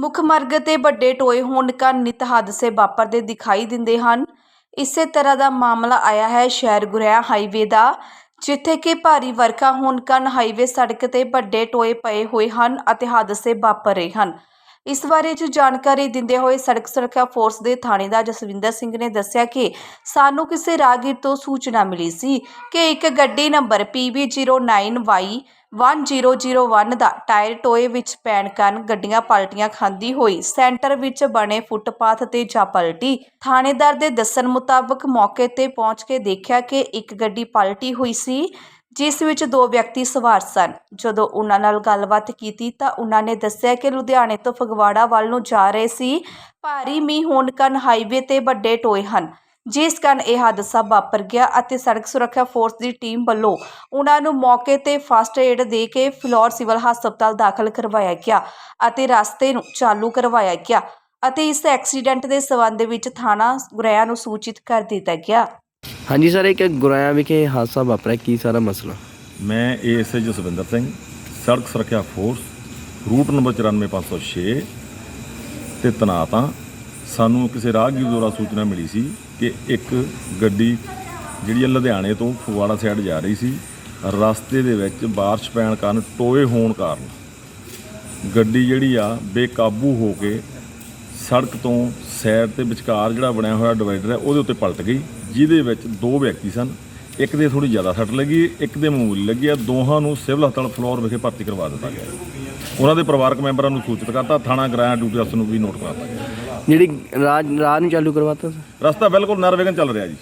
ਮੁੱਖ ਮਾਰਗ ਤੇ ਵੱਡੇ ਟੋਏ ਹੋਣ ਕਾਰਨ ਨਿਤ ਹਾਦਸੇ ਵਾਪਰਦੇ ਦਿਖਾਈ ਦਿੰਦੇ ਹਨ। ਇਸੇ ਤਰ੍ਹਾਂ ਦਾ ਮਾਮਲਾ ਆਇਆ ਹੈ ਸ਼ਹਿਰ ਗੁਰਿਆ ਹਾਈਵੇ ਦਾ, ਜਿੱਥੇ ਕਿ ਭਾਰੀ ਵਰਖਾ ਹੋਣ ਕਾਰਨ ਹਾਈਵੇ ਸੜਕ ਤੇ ਵੱਡੇ ਟੋਏ ਪਏ ਹੋਏ ਹਨ ਅਤੇ ਹਾਦਸੇ ਵਾਪਰ ਰਹੇ ਹਨ। ਇਸ ਬਾਰੇ ਜੋ ਜਾਣਕਾਰੀ ਦਿੰਦੇ ਹੋਏ ਸੜਕ ਸੁਰੱਖਿਆ ਫੋਰਸ ਦੇ ਥਾਣੇਦਾਰ ਜਸਵਿੰਦਰ ਸਿੰਘ ਨੇ ਦੱਸਿਆ ਕਿ ਸਾਨੂੰ ਕਿਸੇ ਰਾਹਗੀਰ ਤੋਂ ਸੂਚਨਾ ਮਿਲੀ ਸੀ ਕਿ ਇੱਕ ਗੱਡੀ ਨੰਬਰ PB09Y 1001 ਦਾ ਟਾਇਰ ਟੋਏ ਵਿੱਚ ਪੈਣ ਕਾਰਨ ਗੱਡੀਆਂ ਪਲਟੀਆਂ ਖਾਂਦੀ ਹੋਈ ਸੈਂਟਰ ਵਿੱਚ ਬਣੇ ਫੁੱਟਪਾਥ ਤੇ ਜਾ ਪਲਟੀ। ਥਾਣੇਦਾਰ ਦੇ ਦੱਸਣ ਮੁਤਾਬਕ ਮੌਕੇ ਤੇ ਪਹੁੰਚ ਕੇ ਦੇਖਿਆ ਕਿ ਇੱਕ ਗੱਡੀ ਪਲਟੀ ਹੋਈ ਸੀ ਜਿਸ ਵਿੱਚ ਦੋ ਵਿਅਕਤੀ ਸਵਾਰ ਸਨ। ਜਦੋਂ ਉਹਨਾਂ ਨਾਲ ਗੱਲਬਾਤ ਕੀਤੀ ਤਾਂ ਉਹਨਾਂ ਨੇ ਦੱਸਿਆ ਕਿ ਲੁਧਿਆਣੇ ਤੋਂ ਫਗਵਾੜਾ ਵੱਲ ਨੂੰ ਜਾ ਰਹੇ ਸੀ। ਭਾਰੀ ਮੀਂਹ ਹੋਣ ਕਾਰਨ ਹਾਈਵੇ ਤੇ ਵੱਡੇ ਟੋਏ ਹਨ। ਜਿਸ ਕਾਰਨ ਇਹ ਹਾਦਸਾ ਵਾਪਰ ਗਿਆ ਅਤੇ ਸੜਕ ਸੁਰੱਖਿਆ ਫੋਰਸ ਦੀ ਟੀਮ ਵੱਲੋਂ ਉਹਨਾਂ ਨੂੰ ਮੌਕੇ ਤੇ ਫਸਟ ਏਡ ਦੇ ਕੇ ਫਲੋਰ ਸਿਵਲ ਹਸਪਤਾਲ ਦਾਖਲ ਕਰਵਾਇਆ ਗਿਆ ਅਤੇ ਰਸਤੇ ਨੂੰ ਚਾਲੂ ਕਰਵਾਇਆ ਗਿਆ ਅਤੇ ਇਸ ਐਕਸੀਡੈਂਟ ਦੇ ਸਬੰਧ ਵਿੱਚ ਥਾਣਾ ਗੁਰੇਆ ਨੂੰ ਸੂਚਿਤ ਕਰ ਦਿੱਤਾ ਗਿਆ। ਹਾਂਜੀ ਸਰ, ਇੱਕ ਗੁਰਾਇਆ ਵਿਖੇ ਹਾਦਸਾ ਵਾਪਰਿਆ। ਕੀ ਸਾਰਾ ਮਸਲਾ? ਮੈਂ ਏਐਸਆਈ ਜਸਵਿੰਦਰ ਸਿੰਘ, ਸੜਕ ਸੁਰੱਖਿਆ ਫੋਰਸ, ਰੂਟ ਨੰਬਰ 94506 ਤੇ ਤੈਨਾਤ ਹਾਂ। ਸਾਨੂੰ ਕਿਸੇ ਰਾਹਗੀਰ ਦੁਆਰਾ ਸੂਚਨਾ ਮਿਲੀ ਸੀ ਕਿ ਇੱਕ ਗੱਡੀ ਜਿਹੜੀ ਹੈ ਲੁਧਿਆਣੇ ਤੋਂ ਫਗਵਾੜਾ ਸਾਈਡ ਜਾ ਰਹੀ ਸੀ। ਰਸਤੇ ਦੇ ਵਿੱਚ ਬਾਰਿਸ਼ ਪੈਣ ਕਾਰਨ ਟੋਏ ਹੋਣ ਕਾਰਨ ਗੱਡੀ ਜਿਹੜੀ ਆ ਬੇਕਾਬੂ ਹੋ ਕੇ ਸੜਕ ਤੋਂ ਸਾਈਡ ਤੇ ਵਿਚਕਾਰ ਜਿਹੜਾ ਬਣਿਆ ਹੋਇਆ ਡਿਵਾਈਡਰ ਹੈ ਉਹਦੇ ਉੱਤੇ ਪਲਟ ਗਈ ਜਿਹਦੇ ਵਿੱਚ ਦੋ ਵਿਅਕਤੀ ਸਨ। ਇੱਕ ਦੇ ਥੋੜੀ ਜ਼ਿਆਦਾ ਸੱਟ ਲੱਗੀ ਇੱਕ ਦੇ ਮਾਮੂਲੀ ਲੱਗੀ ਆ। ਦੋਹਾਂ ਨੂੰ ਸਿਵਲ ਹਸਪਤਾਲ ਫਲੋਰ ਵਿਖੇ ਭਰਤੀ ਕਰਵਾ ਦਿੱਤਾ ਗਿਆ ਉਹਨਾਂ ਦੇ ਪਰਿਵਾਰਕ ਮੈਂਬਰਾਂ ਨੂੰ ਸੂਚਿਤ ਕਰਤਾ ਥਾਣਾ ਗ੍ਰਾਇਆ ਡਿਊਟੀ ਅਫਸਰ ਨੂੰ ਵੀ ਨੋਟ ਕਰਾਤਾ ਜਿਹੜੀ ਰਾਹ ਰਾਹ ਨੂੰ ਚਾਲੂ ਕਰਵਾਤਾ ਰਸਤਾ ਬਿਲਕੁਲ ਨਿਰਵਿਘਨ ਚੱਲ ਰਿਹਾ ਜੀ।